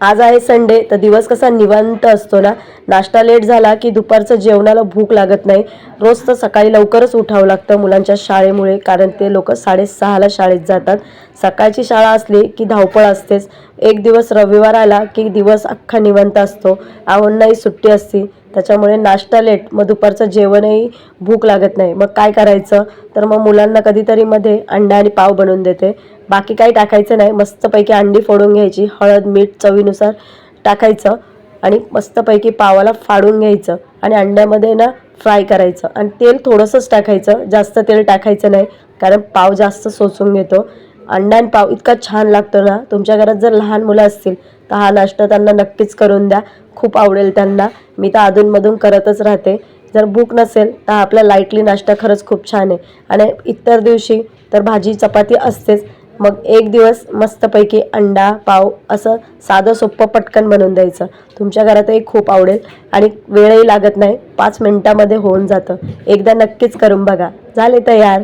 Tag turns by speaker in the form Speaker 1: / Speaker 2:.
Speaker 1: आज आहे संडे तर दिवस कसा निवांत असतो ना? नाश्ता लेट झाला की दुपारचं जेवणाला भूक लागत नाही. रोज तर सकाळी लवकरच उठावं लागतं मुलांच्या शाळेमुळे कारण ते लोक साडेसहाला शाळेत जातात. सकाळची शाळा असली की धावपळ असतेच. एक दिवस रविवार आला की दिवस अख्खा निवांत असतो. आवडणाही सुट्टी असती. त्याच्यामुळे नाश्ता लेट मग दुपारचं जेवणही भूक लागत नाही. मग काय करायचं? तर मग मुलांना कधीतरी मध्ये अंडा आणि पाव बनवून देते. बाकी काही टाकायचं नाही. मस्तपैकी अंडी फोडून घ्यायची. हळद मीठ चवीनुसार टाकायचं आणि मस्तपैकी पावाला फाडून घ्यायचं आणि अंड्यामध्ये ना फ्राय करायचं. आणि तेल थोडंसंच टाकायचं. जास्त तेल टाकायचं नाही. कारण पाव जास्त सोचून घेतो. अंडा आणि पाव इतका छान लागतो ना तुमच्या घरात जर लहान मुलं असतील तर हा नाश्ता त्यांना नक्कीच करून द्या. खूप आवडेल त्यांना. मी तर अधूनमधून करतच राहते. जर भूक नसेल तर आपला लाईटली नाश्ता खरंच खूप छान आहे. आणि इतर दिवशी तर भाजी चपाती असतेच. मग एक दिवस मस्तपैकी अंडा पाव असं साधं सोपं पटकन बनवून द्यायचं. तुमच्या घरातही खूप आवडेल. आणि वेळही लागत नाही. पाच मिनटामध्ये होऊन जातं. एकदा नक्कीच करून बघा. झाले तयार?